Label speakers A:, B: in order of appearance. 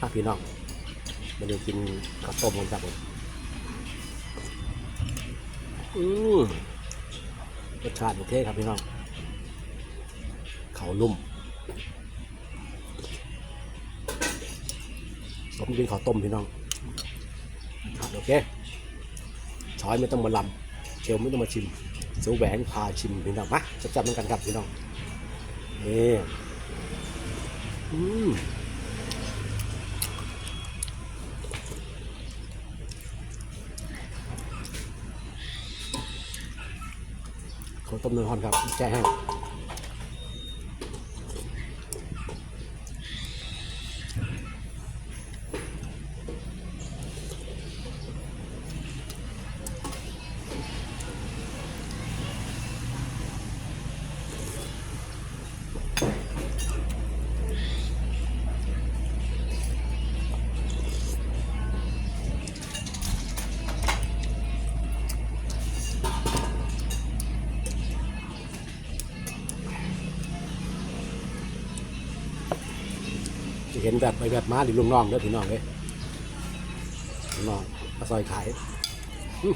A: อะพี่น้องมาดูกินข้าวต้มกันครับผมอืมรสชาติโอเคครับพี่น้องเขาวนุ่มผมกินข้าวต้มพี่น้องครับโอเคช้อยไม่ต้องมาลำเชลไม่ต้องมาชิมสูแหวนพาชิมพี่น้องมาจับจับกันครับพี่น้องนี่อืม ข้าต้มเนื้อฮอนครับแช่แห้ง เห็นแบบไปแบบมาหรือลุงน้องเด้อพี่น้องเลยลุงน้องมาซอยขายอื